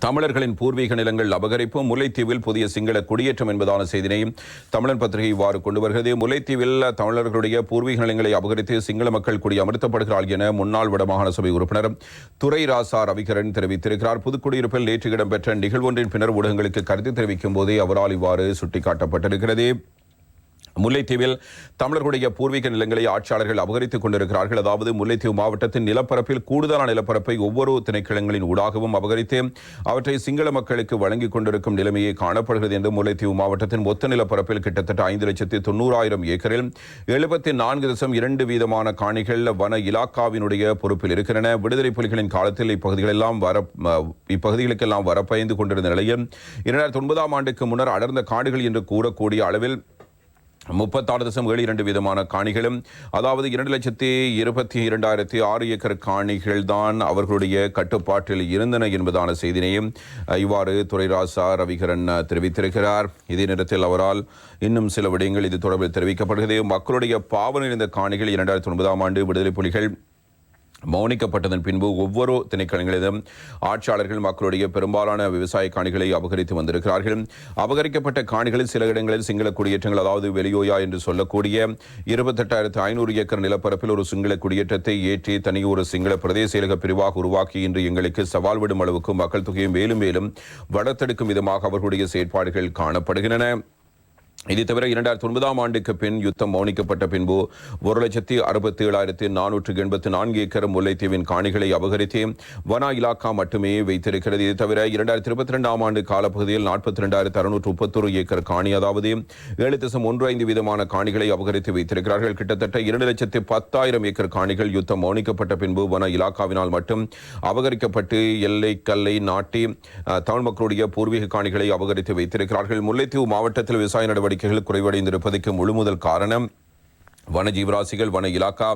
தமிழர்களின் பூர்வீக நிலங்கள் அபகரிப்பு முல்லைத்தீவில் புதிய சிங்கள குடியேற்றம் என்பதான செய்தினை தமிழன் பத்திரிகை இவ்வாறு கொண்டு வருகிறது. முல்லைத்தீவில் தமிழர்களுடைய பூர்வீக நிலங்களை அபகரித்து சிங்கள மக்கள் குடி அமர்த்தப்படுகிறார் என முன்னாள் வடமாகாண சபை உறுப்பினர் துறை ராசா ரவிகரன் தெரிவித்திருக்கிறார். புதுக்குடியிருப்பில் நேற்று இடம்பெற்ற நிகழ்வொன்றின் பின்னர் ஊடகங்களுக்கு கருத்து தெரிவிக்கும் போதே அவரால் இவ்வாறு சுட்டிக்காட்டப்பட்டிருக்கிறது. முல்லைத்தீவில் தமிழர்களுடைய பூர்வீக நிலங்களை ஆட்சியாளர்கள் அபகரித்துக் கொண்டிருக்கிறார்கள். அதாவது முல்லைத்தீவு மாவட்டத்தின் நிலப்பரப்பில் கூடுதலான நிலப்பரப்பை ஒவ்வொரு திணைக்களங்களின் ஊடாகவும் அபகரித்து அவற்றை சிங்கள மக்களுக்கு வழங்கிக் கொண்டிருக்கும் நிலைமையை காணப்படுகிறது என்று முல்லைத்தீவு மாவட்டத்தின் மொத்த நிலப்பரப்பில் கிட்டத்தட்ட ஐந்து லட்சத்தி தொண்ணூறாயிரம் ஏக்கரில் எழுபத்தி நான்கு தசம் இரண்டு வீதமான காணிகள் வன இலாக்காவினுடைய பொறுப்பில் இருக்கின்றன. விடுதலை புலிகளின் காலத்தில் இப்பகுதிகளெல்லாம் வர இப்பகுதிகளுக்கெல்லாம் வரப்பயந்து கொண்டிருந்த நிலையில் இரண்டாயிரத்தி ஒன்பதாம் ஆண்டுக்கு முன்னர் அடர்ந்த காடுகள் என்று கூறக்கூடிய அளவில் முப்பத்தாறு தசம் ஏழு இரண்டு விதமான காணிகளும் அதாவது இரண்டு லட்சத்தி இருபத்தி இரண்டாயிரத்தி ஆறு ஏக்கர் காணிகள் தான் அவர்களுடைய கட்டுப்பாட்டில் இருந்தன என்பதான செய்தினையும் இவ்வாறு துரைராசா ரவிகரன் தெரிவித்திருக்கிறார். இதே நேரத்தில் அவரால் இன்னும் சில விடயங்கள் இது தொடர்பில் தெரிவிக்கப்படுகிறது. மக்களுடைய பாவனை இருந்த காணிகள் இரண்டாயிரத்தி ஒன்பதாம் ஆண்டு விடுதலை புலிகள் மௌனிக்கப்பட்டதன் பின்பு ஒவ்வொரு திணைக்களங்களிலும் ஆட்சியாளர்கள் மக்களுடைய பெரும்பாலான விவசாய காணிகளை அபகரித்து வந்திருக்கிறார்கள். அபகரிக்கப்பட்ட காணிகளில் சில இடங்களில் சிங்கள குடியேற்றங்கள் அதாவது வெளியோயா என்று சொல்லக்கூடிய இருபத்தெட்டாயிரத்து ஐநூறு ஏக்கர் நிலப்பரப்பில் ஒரு சிங்கள குடியேற்றத்தை ஏற்றி தனி ஒரு சிங்கள பிரதேச செயலக பிரிவாக உருவாக்கி இன்று எங்களுக்கு சவால் விடும் அளவுக்கு மக்கள் தொகையை மேலும் மேலும் வளர்த்தெடுக்கும் விதமாக அவர்களுடைய செயற்பாடுகள் காணப்படுகின்றன. இது தவிர இரண்டாயிரத்தி ஒன்பதாம் ஆண்டுக்கு பின் யுத்தம் மௌனிக்கப்பட்ட பின்பு ஒரு லட்சத்தி அறுபத்தி ஏழாயிரத்தி நானூற்று எண்பத்தி நான்கு ஏக்கர் முல்லைத்தீவின் காணிகளை அபகரித்து வனா இலாக்கா மட்டுமே வைத்திருக்கிறது. இது தவிர இரண்டாயிரத்தி இருபத்தி ரெண்டாம் ஆண்டு காலப்பகுதியில் நாற்பத்தி ரெண்டாயிரத்தி அறுநூற்று முப்பத்தொரு ஏக்கர் காணி அதாவது ஏழு தசம் ஒன்று ஐந்து விதமான காணிகளை அபகரித்து வைத்திருக்கிறார்கள். கிட்டத்தட்ட இரண்டு லட்சத்தி பத்தாயிரம் ஏக்கர் காணிகள் யுத்தம் மௌனிக்கப்பட்ட பின்பு வன இலாக்காவினால் மட்டும் அபகரிக்கப்பட்டு எல்லை கல்லை நாட்டி தமிழ் மக்களுடைய பூர்வீக காணிகளை அபகரித்து வைத்திருக்கிறார்கள். முல்லைத்தீவு மாவட்டத்தில் விவசாய நடவடிக்கை நடவடிக்கைகள் குறைவடைந்திருப்பதற்கு முழு முதல் காரணம் வன ஜீவராசிகள் வன இலாக்கா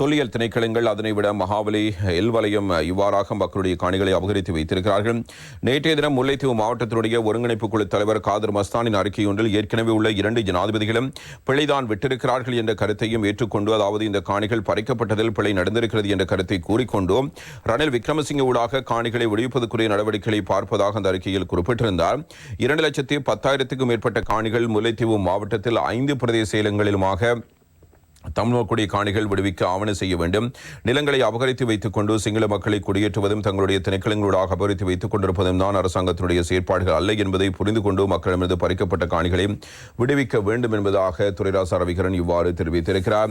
தொல்லியல் திணைக்களங்கள் அதனை விட மகாபலி எல்வலயம் இவ்வாறாக மக்களுடைய காணிகளை அபகரித்து வைத்திருக்கிறார்கள். நேற்றைய தினம் முல்லைத்தீவு மாவட்டத்தினுடைய ஒருங்கிணைப்பு குழு தலைவர் காதர் மஸ்தானின் அறிக்கையொன்றில் ஏற்கனவே உள்ள இரண்டு ஜனாதிபதிகளும் பிழைதான் விட்டிருக்கிறார்கள் என்ற கருத்தையும் ஏற்றுக்கொண்டு அதாவது இந்த காணிகள் பறிக்கப்பட்டதில் பிழை நடந்திருக்கிறது என்ற கருத்தை கூறிக்கொண்டு ரணில் விக்ரமசிங்க ஊடாக காணிகளை விடுவிப்பதற்குரிய நடவடிக்கைகளை பார்ப்பதாக அந்த அறிக்கையில் குறிப்பிட்டிருந்தார். இரண்டு லட்சத்தி பத்தாயிரத்துக்கும் மேற்பட்ட காணிகள் முல்லைத்தீவு மாவட்டத்தில் ஐந்து பிரதேச செயலங்களிலுமாக தமிழ்நாட்டுடைய காணிகள் விடுவிக்க ஆவண செய்ய வேண்டும். நிலங்களை அபகரித்து வைத்துக் கொண்டு சிங்கள மக்களை குடியேற்றுவதும் தங்களுடைய திணைக்களங்களோடு அபகரித்து வைத்துக் கொண்டிருப்பதும் தான் அரசாங்கத்தினுடைய செயற்பாடுகள் அல்ல என்பதை புரிந்து கொண்டு மக்களிடமிருந்து பறிக்கப்பட்ட காணிகளை விடுவிக்க வேண்டும் என்பதாக துரைராசா ரவிகரன் இவ்வாறு தெரிவித்திருக்கிறார்.